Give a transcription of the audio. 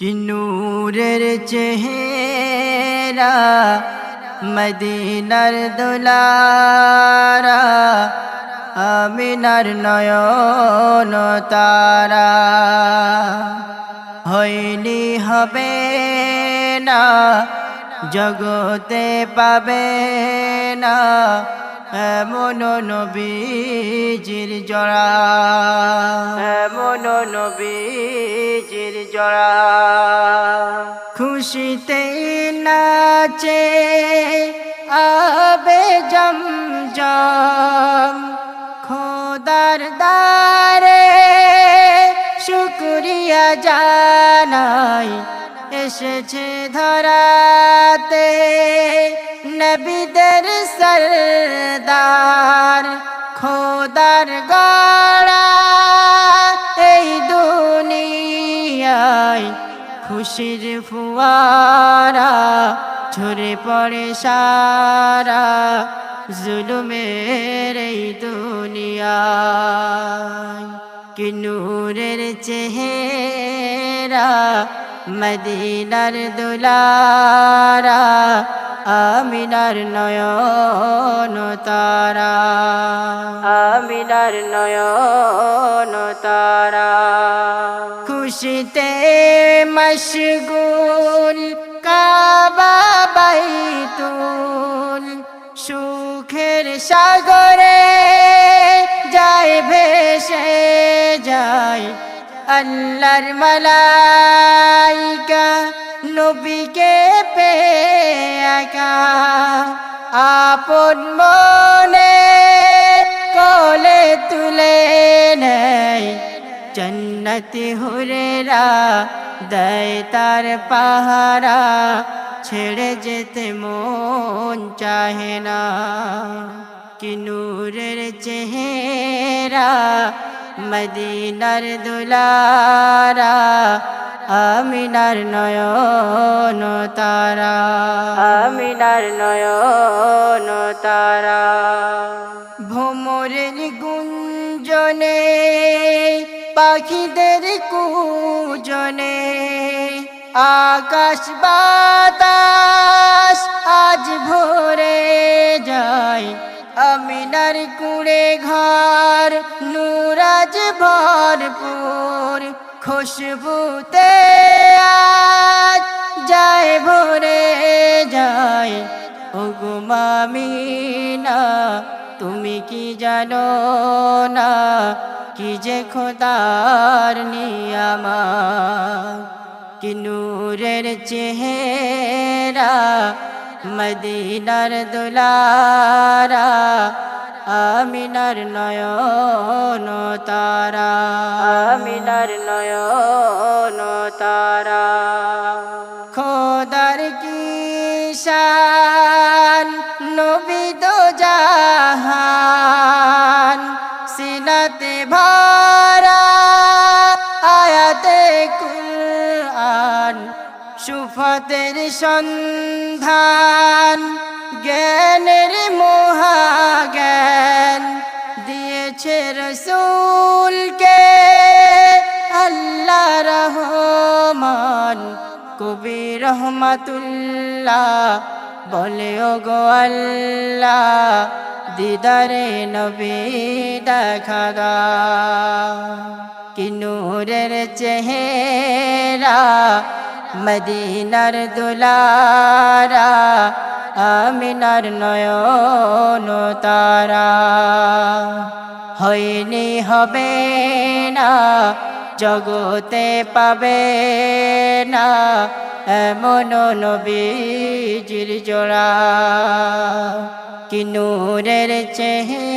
কি নূরের চেহারা মদিনার দুলারা আমিনার নয়ন তারা। হয়নি হবে না জগতে পাবে না এমন নবীজির জড়া। এমন নবীজির জড়া। খুশিতে নাচে আবে জম জম খোদার দারে শুক্রিয়া জানাই এসেছে ধরাতে। নবীদের সরদার, খোদার গড়া। এই দুনিয়ায় খুশির ফুয়ারা, ঝরে পড়ে সারা জুলুমের এই দুনিয়ায়। কি নূরের চেহারা, মদিনার দুলারা আমিনার নয়ন তারা। আমিনার নয়ন তারা। খুশিতে মশগুল কাবা বাইতুল সুখের সাগরে যায় ভেসে যায় আল্লাহর মালাইকা। নবীকে পে একা আপন মনে কোলে তুলে নেয়। জন্নতি হুরেরা দেয় তার পাহারা, ছেড়ে যেতে মন চাহে না। কি নূরের মদিনার দুলারা আমিনার নয়ন তারা। আমিনার নয়ন তারা। ভোমরের গুঞ্জনে পাখিদের কুজনে আকাশ বাতাস আজ ভরে যায়। আমিনার কুড়ে ঘর নুরাজ ভরপুর খুশবুতে যায় ভরে যায়। ওগো মামিনা, তুমি কি জানো না? কি যে খোদার নিয়ামা। কি নূরের চেহারা, মদিনার দুলারা। আমিনার নয়ন তারা। আমিনার নয়ন তারা। খোদার কি শান নবী দো জাহান সিনাতে ভরা আয়াতে কুরআন সুফতের সন্ধান জ্ঞানের মহাজ্ঞান রহমান কবি রহমাতুল্লাহ বলে ও গো আল্লাহ, দিদারে নবী দেখা দাও। কি চেহারা, মদিনার দুলারা, আমিনার নয়ন তারা। হয়নি হবে না জগতে পাবে না এমন নবীজির জোড়া। কি নূরের চেহারা